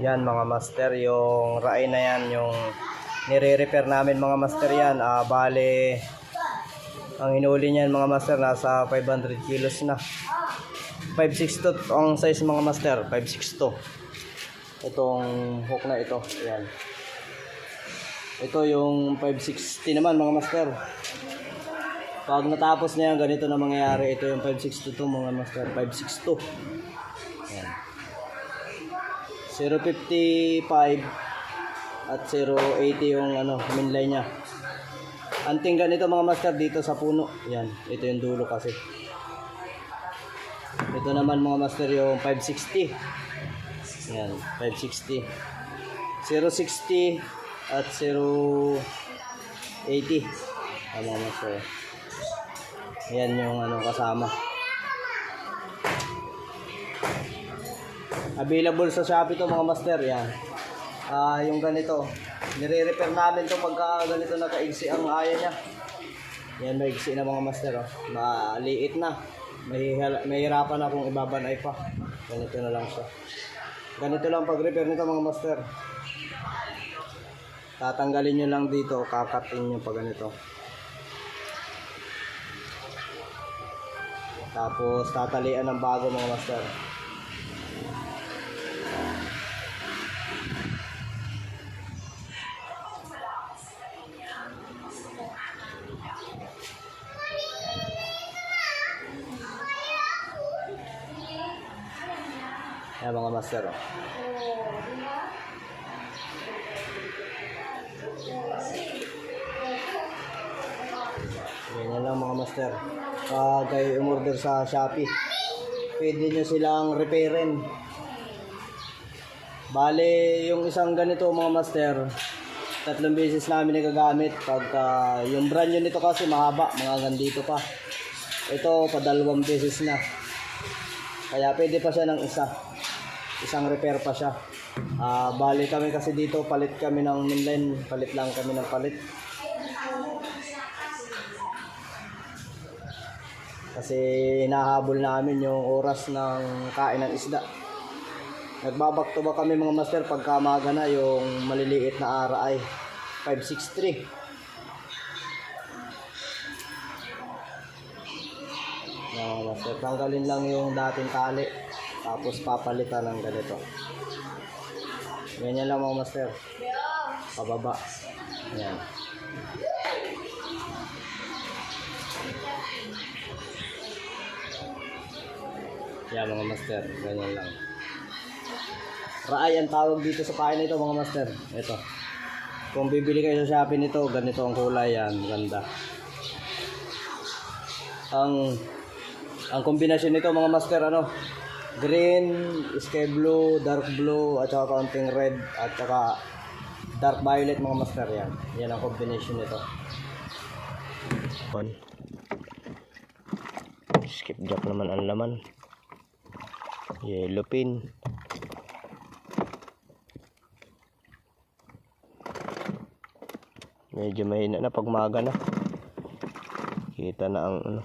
Yan mga master, yung rai na yan, yung nire-repair namin mga master yan. Ah, bale, ang hinuli niyan mga master, nasa 500 kilos na. 562 ang size mga master, 562. Itong hook na ito, yan. Ito yung 560 naman mga master. Pag natapos na yan, ganito na mangyayari. Ito yung 562 mga master, 562. Yan. 055 at 080 yung ano, minlay niya. Ang tinggan nito mga master dito sa puno. Yan, ito yung dulo kasi. Ito naman mga master yung 560. Yan, 560. 060 at 080. Ang mga master. Yan yung ano kasama. Available sa Shopee to mga master, yan. Ah, yung ganito. Nire-repair namin to pagka ganito na kaigsi ang aya niya. Yan, maigsi na mga master, oh. Maliit na. Mahirapan na kung ibabanay pa. Ganito na lang siya. Ganito lang pag-repair nito mga master. Tatanggalin nyo lang dito, kakatin nyo pag ganito. Tapos tatalian ng bago mga master. Ayan mga master. Oh. Ganyan lang mga master. Pag kayo umorder sa Shopee, pwede nyo silang repairin. Bale, yung isang ganito mga master, tatlong beses namin nagagamit. Pagka, yung brand nyo nito kasi mahaba, mga gandito pa. Ito, padalawang beses na. Kaya pwede pa siya ng isa. Isang repair pa siya. Ah, bali kami kasi dito, palit kami ng mainline. Palit lang kami ng palit. Kasi hinahabol namin yung oras ng kain ng isda. Nagbabak to ba kami mga master pagka maga na yung maliliit na RI 563. Na mga master, tanggalin lang yung dating tali tapos papalitan ng ganito. Ganyan lang mga master. Pababa. Yan. Yan mga master, ganyan lang. Raay ang tawag dito sa pain nito mga master. Ito. Kung bibili kayo sa Shopee nito, ganito ang kulay yan, ganda. Ang ang kombinasyon nito mga master ano, green, sky blue, dark blue, at saka kaunting red, at saka dark violet mga master yan. Yan ang combination nito. Skip jack naman ang laman. Yellow pin. Medyo mahina na pag maga na. Kita na ang ano.